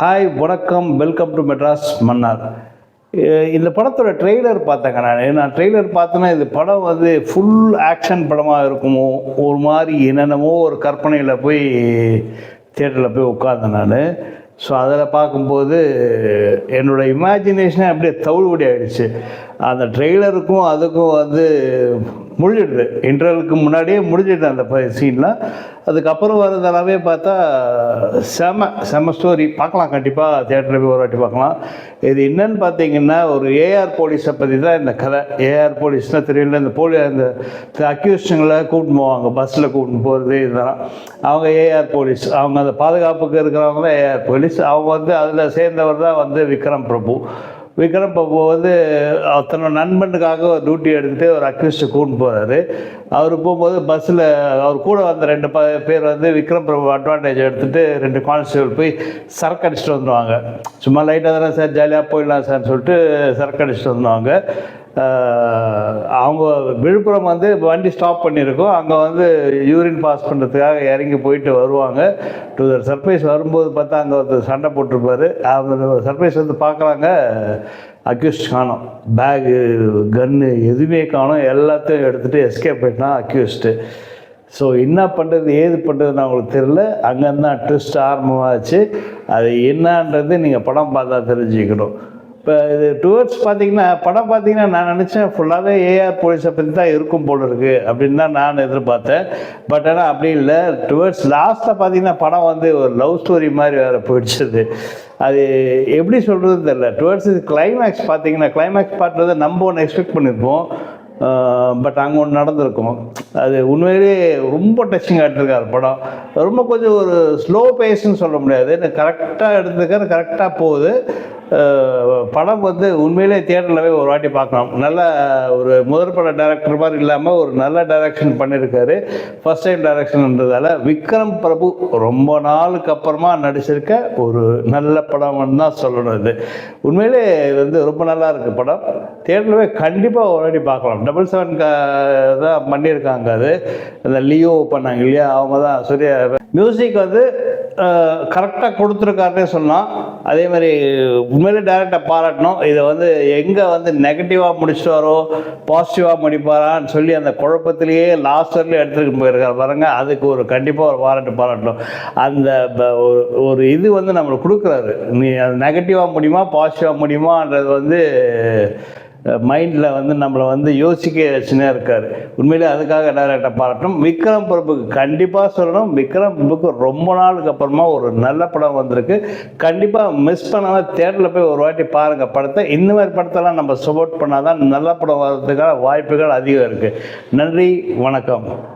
Hi வணக்கம். Welcome to Madras Mannar இந்த படத்தோட ட்ரெய்லர் பார்த்தேங்க நான். நான் ட்ரெய்லர் பார்த்தேன்னா இது படம் வந்து ஃபுல் ஆக்ஷன் படமாக இருக்குமோ ஒரு மாதிரி என்னென்னமோ ஒரு கற்பனையில் போய் தியேட்டரில் போய் உட்காந்தேன் நான். ஸோ அதில் பார்க்கும்போது என்னோடய இமேஜினேஷனே அப்படியே தவிடுபடி ஆகிடுச்சு அந்த ட்ரெய்லருக்கும் அதுக்கும் வந்து முடிஞ்சிடுது இன்டர்வலுக்கு முன்னாடியே முடிஞ்சிடுது அந்த சீன்லாம். அதுக்கப்புறம் வரதெல்லாமே பார்த்தா செம செம ஸ்டோரி பார்க்கலாம் கண்டிப்பாக தேட்டரில் போய் ஒரு வாட்டி பார்க்கலாம். இது என்னன்னு பார்த்தீங்கன்னா ஒரு ஏஆர் போலீஸை பற்றி தான் இந்த கதை. ஏஆர் போலீஸ்னால் தெரியல இந்த போலி அந்த அக்யூஸ்டுங்களை கூட்டின்னு போவாங்க. பஸ்ஸில் கூட்டின்னு போகிறது இதெல்லாம். அவங்க ஏஆர் போலீஸ் அவங்க அந்த பாதுகாப்புக்கு இருக்கிறவங்க தான் ஏஆர் போலீஸ் அவங்க வந்து அதில் சேர்ந்தவர் தான் வந்து விக்ரம் பிரபு. விக்ரம் பிரபு வந்து தன்னோட நண்பனுக்காக ஒரு டியூட்டி எடுத்துகிட்டு ஒரு அக்யூஸ்ட்டு கூண்டு போகிறாரு அவர் போகும்போது பஸ்ஸில் அவர் கூட வந்த ரெண்டு ப பேர் வந்து விக்ரம் பிரபு அட்வான்டேஜ் எடுத்துகிட்டு ரெண்டு கான்ஸ்டபிள் போய் சரக்கு அடிச்சுட்டு வந்துடுவாங்க சும்மா லைட்டாக தானே சார் ஜாலியாக போயிடலாம் சார்னு சொல்லிட்டு சரக்கு அடிச்சுட்டு வந்துடுவாங்க அவங்க விழுப்புரம் வந்து வண்டி ஸ்டாப் பண்ணியிருக்கோம். அங்கே வந்து யூரின் பாஸ் பண்ணுறதுக்காக இறங்கி போயிட்டு வருவாங்க. டு த சர்ப்ரைஸ் வரும்போது பார்த்தா அங்கே ஒருத்தர் சண்டை போட்டிருப்பாரு. அந்த சர்ப்ரைஸ் வந்து பார்க்குறாங்க. அக்யூஸ்ட் காணும். பேகு கன்னு எதுவுமே காணும். எல்லாத்தையும் எடுத்துகிட்டு எஸ்கேப் போயிட்டான் அக்யூஸ்ட்டு ஸோ என்ன பண்ணுறது ஏது பண்ணுறதுன்னு அவங்களுக்கு தெரில அங்கேருந்தான் ட்விஸ்ட் ஆரம்பமாகச்சு அது என்னன்றது நீங்கள் படம் பார்த்தா தெரிஞ்சுக்கணும். இப்போ இது டுவர்ட்ஸ் பார்த்தீங்கன்னா படம் பார்த்தீங்கன்னா நான் நினச்சேன் ஃபுல்லாகவே ஏஆர் போலீஸை பற்றி தான் இருக்கும் போல் இருக்குது அப்படின்னு தான் நான் எதிர்பார்த்தேன். பட் ஆனால் அப்படி இல்லை. டுவர்ட்ஸ் லாஸ்ட்டில் பார்த்தீங்கன்னா படம் வந்து ஒரு லவ் ஸ்டோரி மாதிரி வேறு போயிடுச்சது. அது எப்படி சொல்கிறது தெரில டுவர்ட்ஸ் இது கிளைமேக்ஸ் பார்த்தீங்கன்னா கிளைமேக்ஸ் பார்ட்டுறது நம்ம ஒன்று எக்ஸ்பெக்ட் பண்ணியிருப்போம் பட் அங்கே ஒன்று நடந்திருக்கும். அது உண்மையிலேயே ரொம்ப டச்சிங் ஆகிட்டுருக்காரு படம். ரொம்ப கொஞ்சம் ஒரு ஸ்லோ பேஸ்ன்னு சொல்ல முடியாது. கரெக்டாக எடுத்துக்கிற கரெக்டாக போகுது. படம் வந்து உண்மையிலே தேட்டரில் போய் ஒரு வாட்டி பார்க்கலாம். நல்ல ஒரு முதல் பட டேரக்டர் மாதிரி இல்லாமல் ஒரு நல்ல டைரக்ஷன் பண்ணியிருக்காரு ஃபஸ்ட் டைம் டைரக்ஷன்ன்றதால விக்ரம் பிரபு ரொம்ப நாளுக்கு அப்புறமா நடிச்சிருக்க ஒரு நல்ல படம்னு தான் சொல்லணும் இது. உண்மையிலே இது வந்து ரொம்ப நல்லா இருக்குது படம். தேட்டரில் கண்டிப்பாக ஒரு வாட்டி பார்க்கலாம். டபுள் செவன் தான் பண்ணியிருக்காங்க. அது அந்த லியோ பண்ணாங்க இல்லையா? அவங்க தான் சூர்யா. மியூசிக் வந்து கரெக்டாக கொடுத்துருக்காருன்னே சொல்லலாம். அதே மாதிரி உண்மையிலே டேரெக்டாக பாராட்டணும். இதை வந்து எங்கே வந்து நெகட்டிவாக முடிச்சிட்டாரோ பாசிட்டிவாக முடிப்பாரான்னு சொல்லி அந்த குழப்பத்திலேயே லாஸ்ட் வரலையும் எடுத்துகிட்டு போயிருக்காரு பாருங்க. அதுக்கு ஒரு கண்டிப்பாக ஒரு பாராட்டு பாராட்டணும். அந்த ப- ஒரு- ஒரு இது வந்து நம்மளுக்கு கொடுக்குறாரு. நீ அது நெகட்டிவாக முடியுமா பாசிட்டிவாக முடியுமான்றது வந்து மைண்டில் வந்து நம்மளை வந்து யோசிக்க வச்சுனே இருக்கார். உண்மையிலே அதுக்காக டேரக்டாக பாராட்டும் விக்ரம் பிரபுக்கு கண்டிப்பாக சொல்லணும். விக்ரம் பிரபுக்கு ரொம்ப நாளுக்கு அப்புறமா ஒரு நல்ல படம் வந்திருக்கு. கண்டிப்பாக மிஸ் பண்ணாமல் தேட்டரில் போய் ஒரு வாட்டி பாருங்கள் படத்தை. இந்த மாதிரி படத்தெல்லாம் நம்ம சப்போர்ட் பண்ணால் தான் நல்ல படம் வர்றதுக்கான வாய்ப்புகள் அதிகம் இருக்குது நன்றி வணக்கம்.